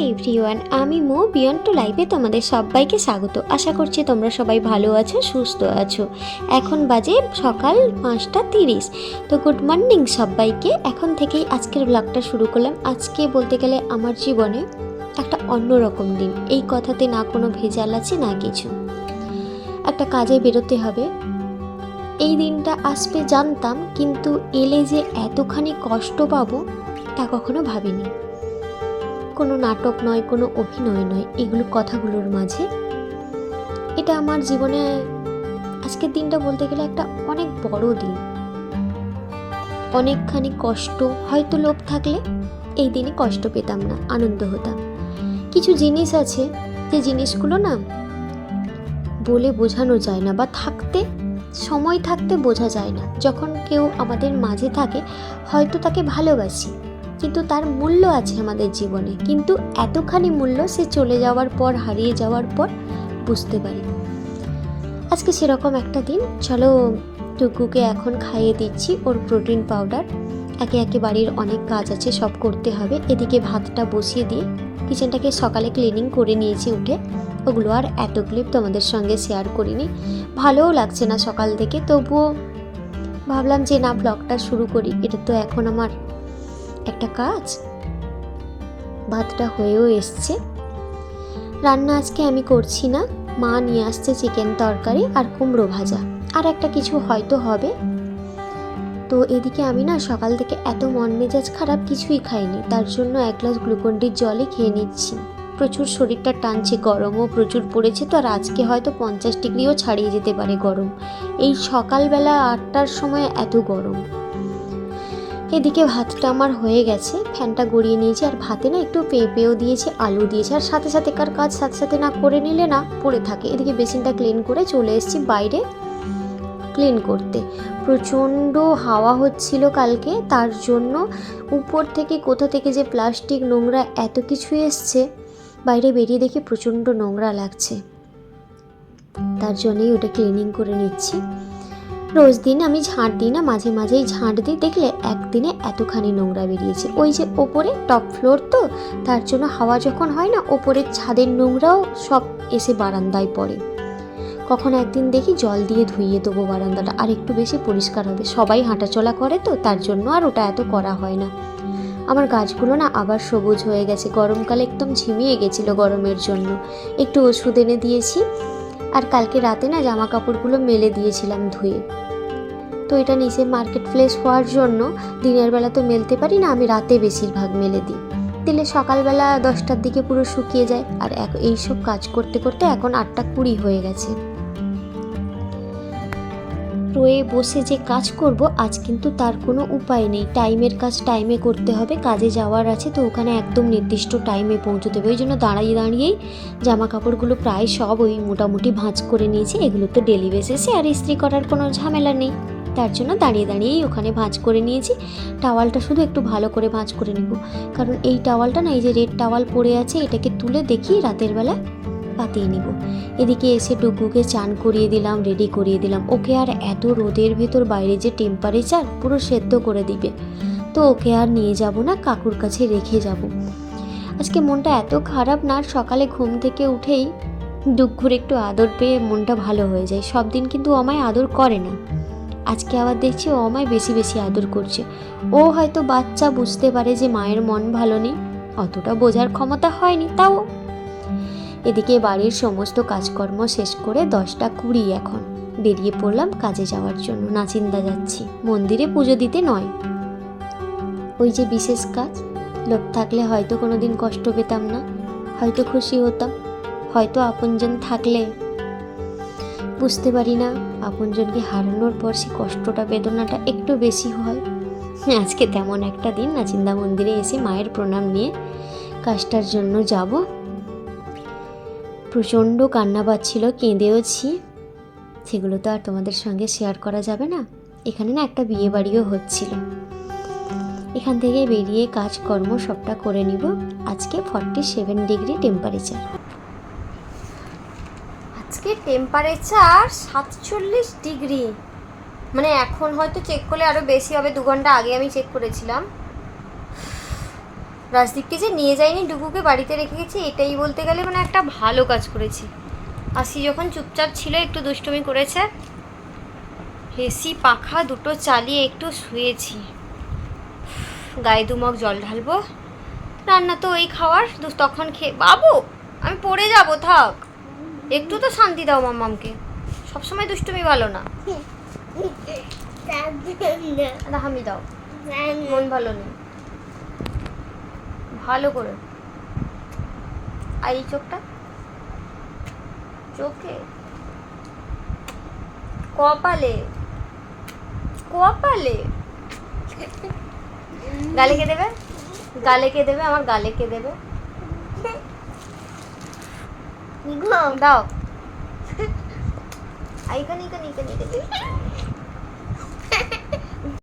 Everyone, আমি মো beyond two লাইফে তোমাদের সবাইকে স্বাগত। আশা করছি তোমরা সবাই ভালো আছো, সুস্থ আছো। এখন বাজে সকাল পাঁচটা তিরিশ। তো গুড মর্নিং সবাইকে। এখন থেকেই আজকের ব্লগটা শুরু করলাম। আজকে বলতে গেলে আমার জীবনে একটা অন্যরকম দিন। এই কথাতে না কোনো ভেজাল আছে, না কিছু। একটা কাজে বেরোতে হবে। এই দিনটা আসবে জানতাম, কিন্তু এলে যে এতখানি কষ্ট পাবো, তা কখনো ভাবিনি। কোনো নাটক নয়, কোনো অভিনয় নয়, এগুলো কথাগুলোর মাঝে। এটা আমার জীবনে, আজকের দিনটা বলতে গেলে একটা অনেক বড় দিন। অনেকখানি কষ্ট, হয়তো লোভ থাকলে এই দিনে কষ্ট পেতাম না, আনন্দ হতাম। কিছু জিনিস আছে, যে জিনিসগুলো না বলে বোঝানো যায় না বা থাকতে, সময় থাকতে বোঝা যায় না। যখন কেউ আমাদের মাঝে থাকে, হয়তো তাকে ভালোবাসি। কিন্তু তার মূল্য আছে আমাদের জীবনে। কিন্তু এতখানি মূল্য সে চলে যাওয়ার পর, হারিয়ে যাওয়ার পর বুঝতে পারি। আজকে সেরকম একটা দিন। চলো টুকুকে এখন খাইয়ে দিচ্ছি ওর প্রোটিন পাউডার। একে একে বাড়ির অনেক কাজ আছে, সব করতে হবে। এদিকে ভাতটা বসিয়ে দিয়ে কিচেনটাকে সকালে ক্লিনিং করে নিয়েছি উঠে। ওগুলো আর এত ক্লিপ তোমাদের সঙ্গে শেয়ার করিনি। ভালোও লাগছে না সকাল থেকে, তবুও ভাবলাম যে না ব্লগটা শুরু করি। এটা তো এখন আমার একটা কাজ? ভাতটা হয়েও এসছে। রান্না আজকে আমি করছি না। মা নিয়ে আসছে চিকেন তরকারি আর কুমড়ো ভাজা। আর একটা কিছু হয়তো হবে। তো এদিকে আমি না সকাল থেকে এত মন মেজাজ খারাপ কিছুই খাইনি। তার জন্য এক গ্লাস গ্লুকন্ডির জলই খেয়ে নিচ্ছি। প্রচুর শরীরটা টানছে গরমও প্রচুর পড়েছে তো আর আজকে হয়তো পঞ্চাশ ডিগ্রিও ছাড়িয়ে যেতে পারে গরম। এই সকালবেলা আটটার সময় এত গরম। এদিকে ভাতটা আমার হয়ে গেছে, ফ্যানটা গড়িয়ে নিয়েছি আর ভাতে না একটু পেঁপেও দিয়েছে, আলু দিয়েছে আর সাথে সাথে কার কাজ সাথে সাথে না করে নিলে না পড়ে থাকে। এদিকে বেসিনটা ক্লিন করে চলে এসেছি বাইরে ক্লিন করতে। প্রচণ্ড হাওয়া হচ্ছিল কালকে, তার জন্য উপর থেকে কোথা থেকে যে প্লাস্টিক নোংরা এত কিছু এসছে, বাইরে বেরিয়ে দেখি প্রচণ্ড নোংরা লাগছে। তার জন্যই ওটা ক্লিনিং করে নিচ্ছি। রোজ দিন আমি ঝাঁট দিই না, মাঝে মাঝেই ঝাঁট দিই। দেখলে একদিনে এতখানি নোংরা বেরিয়েছে। ওই যে ওপরে টপ ফ্লোর তো, তার জন্য হাওয়া যখন হয় না, ওপরের ছাদের নোংরাও সব এসে বারান্দায় পড়ে। কখনো একদিন দেখি জল দিয়ে ধুইয়ে দেবো বারান্দাটা, আর একটু বেশি পরিষ্কার হবে। সবাই হাঁটাচলা করে তো, তার জন্য আর ওটা এত করা হয় না। আমার গাছগুলো না আবার সবুজ হয়ে গেছে। গরমকালে একদম ঝিমিয়ে গেছিল গরমের জন্য। একটু ওষুধ এনে দিয়েছি। আর কালকে রাতে না জামা কাপড়গুলো মেলে দিয়েছিলাম ধুয়ে। তো এটা নিচে মার্কেট প্লেস হওয়ার জন্য দিনের বেলা তো মেলতে পারি না, আমি রাতে বেশিরভাগ মেলে দিই। দিলে সকালবেলা দশটার দিকে পুরো শুকিয়ে যায়, আর এক- এইসব কাজ করতে করতে এখন আটটা কুড়ি হয়ে গেছে। রয়ে বসে যে কাজ করব, আজ কিন্তু তার কোনো উপায় নেই। টাইমের কাজ টাইমে করতে হবে, কাজে যাওয়ার আছে তো ওখানে একদম নির্দিষ্ট টাইমে পৌঁছতে হবে। ওই জন্য দাঁড়িয়ে দাঁড়িয়েই জামা কাপড়গুলো প্রায় সব ওই মোটামুটি ভাঁজ করে নিয়েছি এগুলো তো ডেলি বেসিসে আর ইস্ত্রি করার কোনো ঝামেলা নেই। তার জন্য দাঁড়িয়ে দাঁড়িয়েই ওখানে ভাঁজ করে নিয়েছি। টাওয়ালটা শুধু একটু ভালো করে ভাঁজ করে নেব। কারণ এই টাওয়ালটা না, এই যে রেড টাওয়াল পরে আছে, এটাকে তুলে দেখি রাতের বেলা পাতিয়ে নিব। এদিকে এসে টুকুকে চান করিয়ে দিলাম রেডি করিয়ে দিলাম। ওকে আর এত রোদের ভেতর বাইরে যে টেম্পারেচার পুরো সেদ্ধ করে দিবে। তো ওকে আর নিয়ে যাব না, কাকুর কাছে রেখে যাব। আজকে মনটা এত খারাপ না, সকালে ঘুম থেকে উঠেই ডুগ্গুর একটু আদর পেয়ে মনটা ভালো হয়ে যায়। সব দিন কিন্তু ও আমায় আদর করে না। আজকে আবার দেখছি ও আমায় বেশি বেশি আদর করছে। ও হয়তো বাচ্চা বুঝতে পারে যে মায়ের মন ভালো নেই, অতটা বোঝার ক্ষমতা হয়নি, তাও এদিকে বাড়ির সমস্ত কাজকর্ম শেষ করে দশটা কুড়ি এখন। বেরিয়ে পড়লাম কাজে যাওয়ার জন্য। নাচিন্দা যাচ্ছি। মন্দিরে পুজো দিতে নয়। ওই যে বিশেষ কাজ। লোক থাকলে হয়তো কোনো দিন কষ্ট পেতাম না। হয়তো খুশি হতাম। হয়তো আপনজন থাকলে। বুঝতে পারি না আপনজনকে হারানোর পর সে কষ্টটা, বেদনাটা একটু বেশি হয়। আজকে তেমন একটা দিন। নাচিন্দা মন্দিরে এসে মায়ের প্রণাম নিয়ে কাজটার জন্য যাব। প্রচণ্ড কান্না পাচ্ছিল, কেঁদেওছি। সেগুলো তো আর তোমাদের সঙ্গে শেয়ার করা যাবে না। এখানে না একটা বিয়ে বাড়িও হচ্ছিল। এখান থেকে বেরিয়ে কাজকর্ম সবটা করে নিব। আজকে ফর্টি সেভেন ডিগ্রি টেম্পারেচার আজকে টেম্পারেচার সাতচল্লিশ ডিগ্রি মানে এখন হয়তো চেক করলে আরও বেশি হবে, দু ঘণ্টা আগে আমি চেক করেছিলাম। রাজদীপকে যে নিয়ে যায়নি ডুবুকে বাড়িতে রেখে গেছি এটাই বলতে গেলে মানে একটা ভালো কাজ করেছি। আসি যখন চুপচাপ ছিল একটু দুষ্টুমি করেছে। এসি পাখা দুটো চালিয়ে একটু শুয়েছি। গায়ে দুমক জল ঢালবো। রান্না তো ওই খাওয়ার তখন খেয়ে বাবু আমি পড়ে যাব থাক। একটু তো শান্তি দাও মাম্মামকে। সবসময় দুষ্টুমি ভালো না। হামি দাও। মন ভালো নেই। ভালো করে। আর এই চোখটা? চোখে? কপালে? কপালে? গালে কে দেবে? গালে কে দেবে? আমার গালে কে দেবে? দাও। এখানে দেবে